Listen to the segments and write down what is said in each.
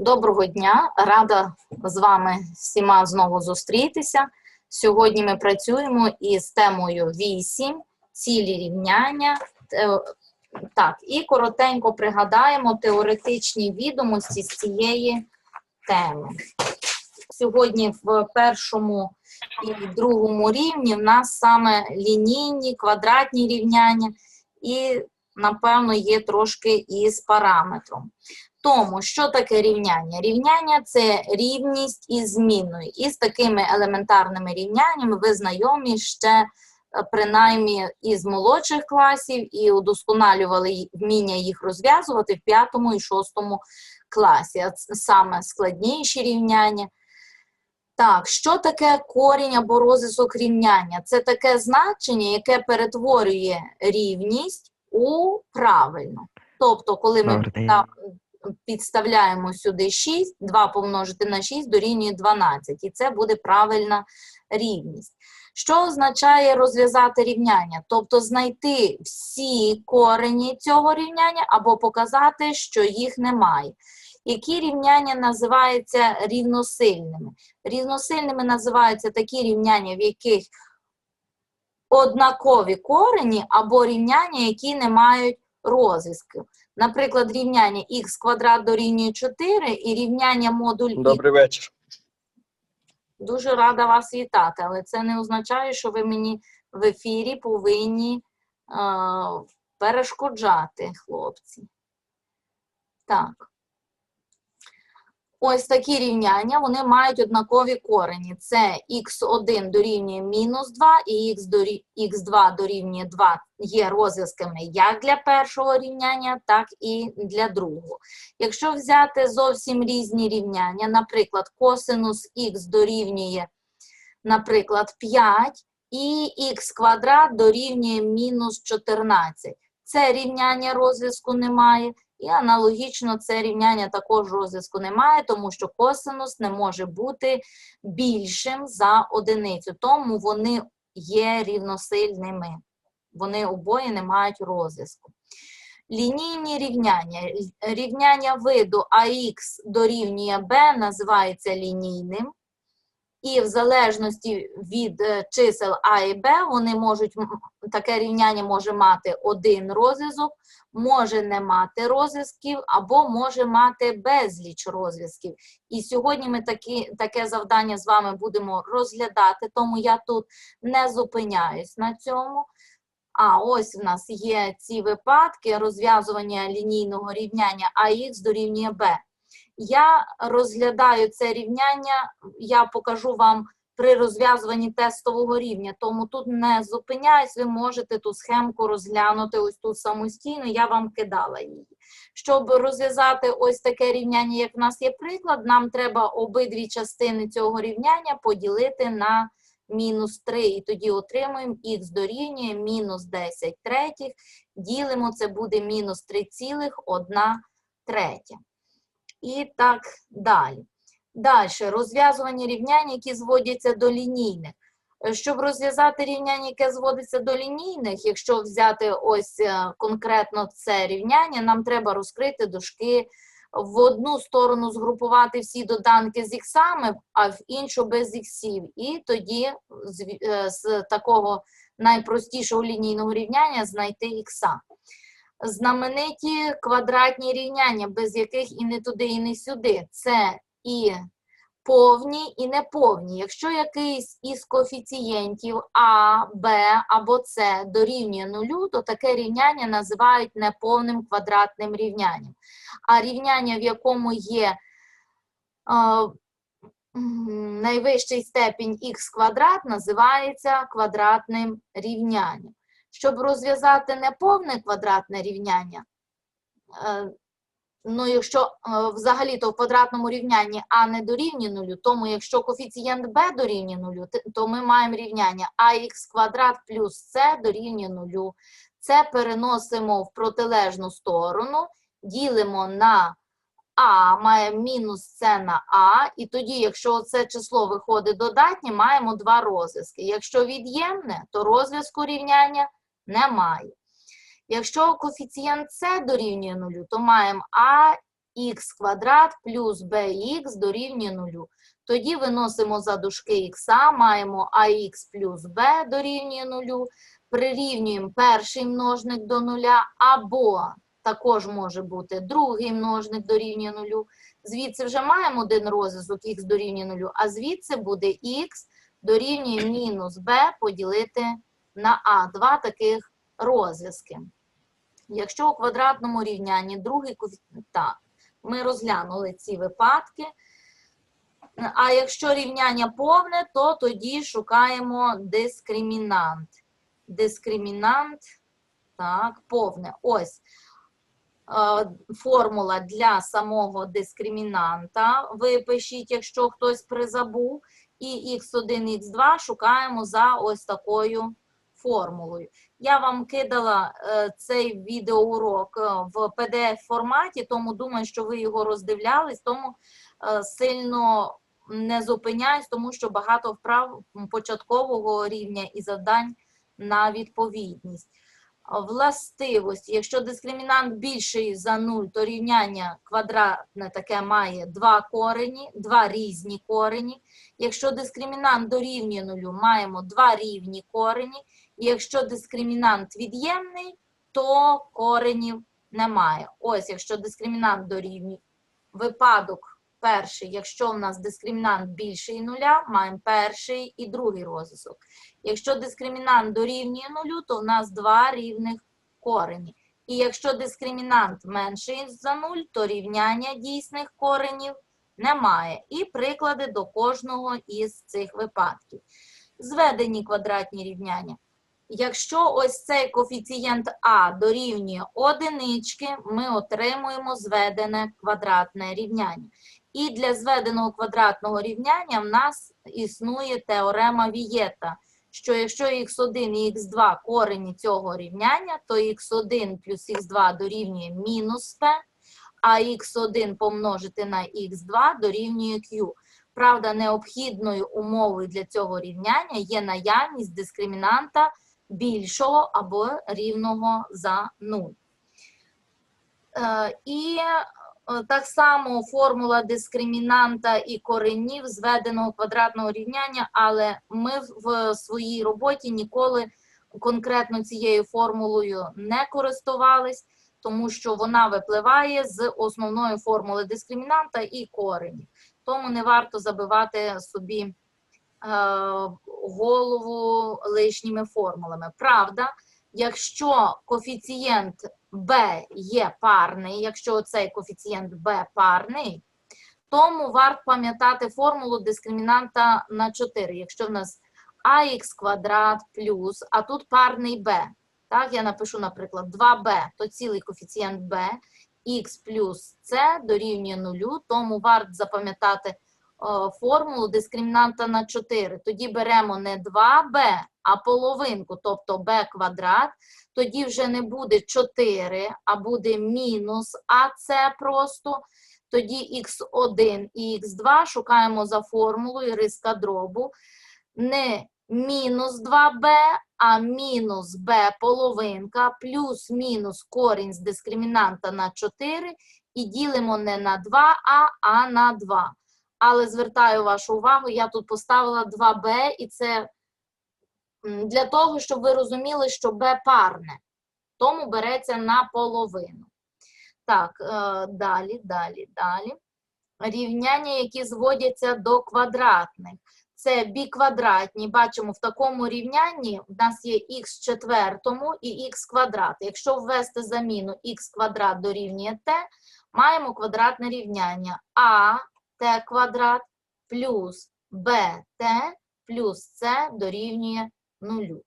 Доброго дня, рада з вами всіма знову зустрітися. Сьогодні ми працюємо із темою 8, цілі рівняння. Так, і коротенько пригадаємо теоретичні відомості з цієї теми. Сьогодні в першому і другому рівні в нас саме лінійні, квадратні рівняння, і, напевно, є трошки із параметром. Тому, що таке рівняння? Рівняння це рівність із зміною. І з такими елементарними рівняннями ви знайомі ще е, принаймні із молодших класів і удосконалювали вміння їх розв'язувати в п'ятому і шостому класі. Саме складніші рівняння. Так, що таке корінь або розв'язок рівняння? Це таке значення, яке перетворює рівність у правильну. Тобто, коли ми підставляємо сюди 6, 2 помножити на 6 дорівнює 12, і це буде правильна рівність. Що означає розв'язати рівняння? Тобто знайти всі корені цього рівняння або показати, що їх немає. Які рівняння називаються рівносильними? Рівносильними називаються такі рівняння, в яких однакові корені або рівняння, які не мають розв'язків. Наприклад, рівняння х квадрат дорівнює 4 і рівняння модуль х. Добрий вечір. Дуже рада вас вітати, але це не означає, що ви мені в ефірі повинні е, перешкоджати, хлопці. Так. Ось такі рівняння, вони мають однакові корені. Це х1 дорівнює мінус 2 і х дорі- х2 дорівнює 2 є розв'язками як для першого рівняння, так і для другого. Якщо взяти зовсім різні рівняння, наприклад, косинус х дорівнює, наприклад, 5, і х квадрат дорівнює мінус 14. Це рівняння розв'язку немає, і аналогічно це рівняння також розв'язку немає, тому що косинус не може бути більшим за одиницю, тому вони є рівносильними. Вони обоє не мають розв'язку. Лінійні рівняння. Рівняння виду АХ дорівнює Б називається лінійним. І в залежності від е, чисел А і Б, вони можуть, таке рівняння може мати один розв'язок, може не мати розв'язків, або може мати безліч розв'язків. І сьогодні ми такі, таке завдання з вами будемо розглядати, тому я тут не зупиняюсь на цьому. А ось в нас є ці випадки розв'язування лінійного рівняння АХ дорівнює Б. Я розглядаю це рівняння, я покажу вам при розв'язуванні тестового рівня, тому тут не зупиняюсь, ви можете ту схемку розглянути ось тут самостійно, я вам кидала її. Щоб розв'язати ось таке рівняння, як в нас є приклад, нам треба обидві частини цього рівняння поділити на мінус 3, і тоді отримуємо х дорівнює мінус 10 третіх, ділимо, це буде мінус 3,1 третя. І так далі. Далі, розв'язування рівнянь, які зводяться до лінійних. Е, Щоб розв'язати рівняння, яке зводиться до лінійних, якщо взяти ось е, конкретно це рівняння, нам треба розкрити дужки в одну сторону згрупувати всі доданки з іксами, а в іншу без іксів. І тоді е, з такого найпростішого лінійного рівняння знайти ікса. Знамениті квадратні рівняння, без яких і не туди, і не сюди. Це і повні, і неповні. Якщо якийсь із коефіцієнтів А, Б або С дорівнює нулю, то таке рівняння називають неповним квадратним рівнянням. А рівняння, в якому є найвищий степінь х квадрат, називається квадратним рівнянням. Щоб розв'язати неповне квадратне рівняння, е, ну, якщо е, взагалі-то в квадратному рівнянні А не дорівнює нулю, тому якщо коефіцієнт Б дорівнює нулю, то ми маємо рівняння АХ квадрат плюс С дорівнює нулю. Це переносимо в протилежну сторону, ділимо на А, маємо мінус С на А, і тоді, якщо це число виходить додатнє, маємо два розв'язки. Якщо від'ємне, то розв'язку рівняння немає. Якщо коефіцієнт С дорівнює нулю, то маємо А х квадрат плюс bx дорівнює нулю. Тоді виносимо за дужки х, маємо ax плюс b дорівнює нулю, прирівнюємо перший множник до нуля, або також може бути другий множник дорівнює нулю. Звідси вже маємо один розв'язок х дорівнює нулю, а звідси буде х дорівнює мінус b поділити на а. Два таких розв'язки. Якщо у квадратному рівнянні другий так, ми розглянули ці випадки. А якщо рівняння повне, то тоді шукаємо дискримінант. Дискримінант, так, повне. Ось е, формула для самого дискримінанта. Випишіть, якщо хтось призабув. І x1, x2 шукаємо за ось такою формулою. Я вам кидала е, цей відеоурок е, в PDF-форматі, тому думаю, що ви його роздивлялись, тому е, сильно не зупиняюсь, тому що багато вправ початкового рівня і завдань на відповідність. Властивості. Якщо дискримінант більший за 0, то рівняння квадратне таке має два корені, два різні корені. Якщо дискримінант дорівнює нулю, маємо два рівні корені. Якщо дискримінант від'ємний, то коренів немає. Ось, якщо дискримінант дорівнює випадок перший, якщо в нас дискримінант більший нуля, маємо перший і другий розв'язок. Якщо дискримінант дорівнює нулю, то в нас два рівних корені. І якщо дискримінант менший за нуль, то рівняння дійсних коренів немає. І приклади до кожного із цих випадків. Зведені квадратні рівняння. Якщо ось цей коефіцієнт А дорівнює одинички, ми отримуємо зведене квадратне рівняння. І для зведеного квадратного рівняння в нас існує теорема Вієта, що якщо х1 і х2 корені цього рівняння, то х1 плюс х2 дорівнює мінус p, а х1 помножити на х2 дорівнює q. Правда, необхідною умовою для цього рівняння є наявність дискримінанта більшого або рівного за 0. Е, І е, так само формула дискримінанта і коренів зведеного квадратного рівняння, але ми в своїй роботі ніколи конкретно цією формулою не користувались, тому що вона випливає з основної формули дискримінанта і коренів. Тому не варто забивати собі е, голову лишніми формулами. Правда, якщо коефіцієнт b є парний, якщо цей коефіцієнт b парний, тому варто пам'ятати формулу дискримінанта на 4. Якщо в нас ax квадрат плюс, а тут парний b. Так, я напишу, наприклад, 2b, то цілий коефіцієнт b, x плюс c дорівнює 0, тому варто запам'ятати формулу дискримінанта на 4. Тоді беремо не 2b, а половинку, тобто b квадрат, тоді вже не буде 4, а буде мінус АЦ просто. Тоді х1 і х2 шукаємо за формулою риска дробу. Не мінус 2b, а мінус b половинка плюс мінус корінь з дискримінанта на 4 і ділимо не на 2а, а на 2. Але звертаю вашу увагу, я тут поставила 2b, і це для того, щоб ви розуміли, що b парне. Тому береться на половину. Так, е, далі, далі, далі. Рівняння, які зводяться до квадратних. Це біквадратні. Бачимо, в такому рівнянні в нас є х четвертому і х квадрат. Якщо ввести заміну х квадрат дорівнює t, маємо квадратне рівняння а t квадрат плюс bt плюс c дорівнює нулю.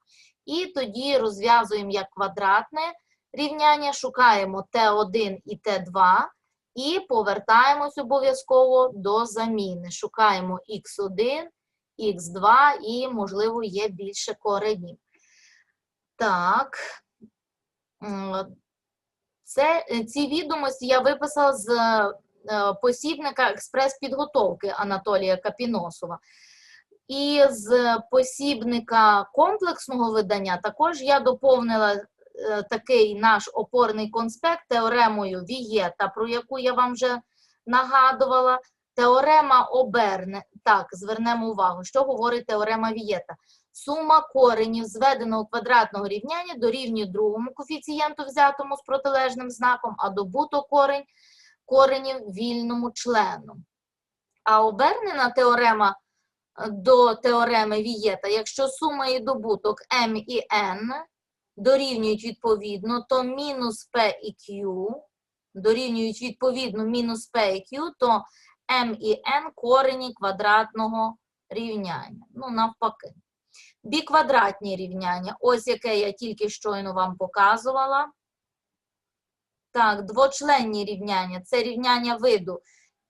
І тоді розв'язуємо як квадратне рівняння, шукаємо t1 і t2 і повертаємось обов'язково до заміни. Шукаємо x1, x2 і, можливо, є більше коренів. Так. Це, ці відомості я виписала з посібника експрес-підготовки Анатолія Капіносова. І з посібника комплексного видання також я доповнила е, такий наш опорний конспект теоремою Вієта, про яку я вам вже нагадувала. Теорема оберне. Так, звернемо увагу, що говорить теорема Вієта. Сума коренів зведеного квадратного рівняння дорівнює другому коефіцієнту, взятому з протилежним знаком, а добуток корень коренів вільному члену. А обернена теорема е, до теореми Вієта, якщо сума і добуток m і n дорівнюють відповідно, то мінус p і q дорівнюють відповідно мінус p і q, то m і n корені квадратного рівняння. Ну, навпаки. Біквадратні рівняння, ось яке я тільки щойно вам показувала. Так, двочленні рівняння це рівняння виду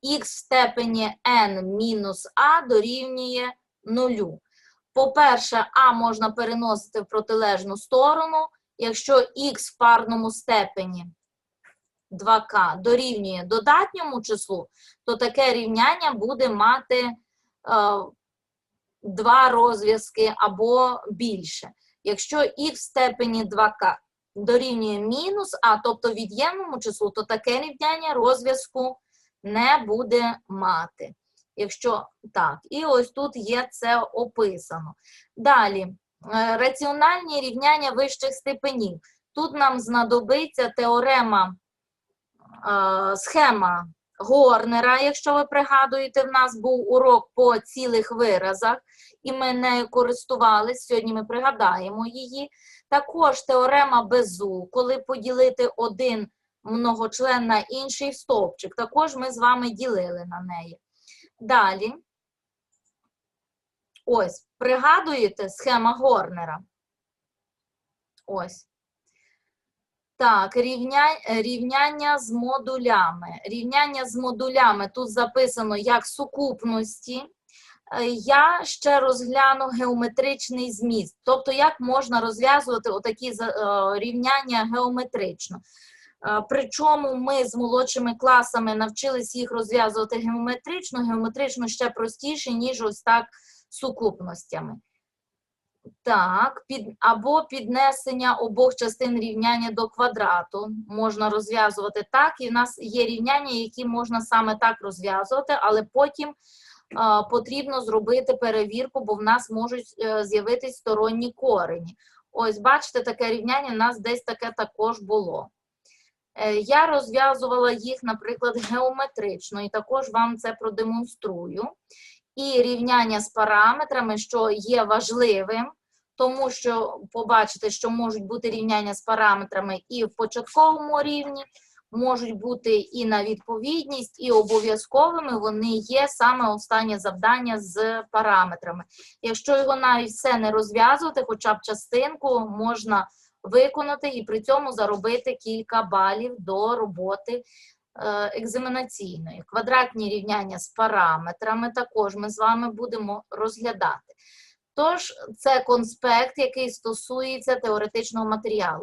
х в степені n мінус а дорівнює нулю. По-перше, а можна переносити в протилежну сторону. Якщо х в парному степені 2к дорівнює додатньому числу, то таке рівняння буде мати е, два розв'язки або більше. Якщо х в степені 2к дорівнює мінус а, тобто від'ємному числу, то таке рівняння розв'язку не буде мати. Якщо так, і ось тут є це описано. Далі, е, раціональні рівняння вищих степенів. Тут нам знадобиться теорема, е, схема Горнера, якщо ви пригадуєте, в нас був урок по цілих виразах, і ми нею користувалися. Сьогодні ми пригадаємо її. Також теорема Безу, коли поділити один многочлен на інший стовпчик. Також ми з вами ділили на неї. Далі. Ось, пригадуєте схема Горнера? Ось. Так, рівня, рівняння з модулями. Рівняння з модулями тут записано як сукупності. Е, Я ще розгляну геометричний зміст, тобто як можна розв'язувати отакі е, рівняння геометрично. Е, Причому ми з молодшими класами навчились їх розв'язувати геометрично, геометрично ще простіше, ніж ось так сукупностями. Так, під, або піднесення обох частин рівняння до квадрату можна розв'язувати так, і в нас є рівняння, які можна саме так розв'язувати, але потім потрібно зробити перевірку, бо в нас можуть е, з'явитись сторонні корені. Ось, бачите, таке рівняння в нас десь таке також було. Е, Я розв'язувала їх, наприклад, геометрично, і також вам це продемонструю. І рівняння з параметрами, що є важливим, тому що побачите, що можуть бути рівняння з параметрами і в початковому рівні, можуть бути і на відповідність, і обов'язковими вони є саме останнє завдання з параметрами. Якщо його навіть все не розв'язувати, хоча б частинку можна виконати і при цьому заробити кілька балів до роботи е, екзаменаційної. Квадратні рівняння з параметрами також ми з вами будемо розглядати. Тож, це конспект, який стосується теоретичного матеріалу.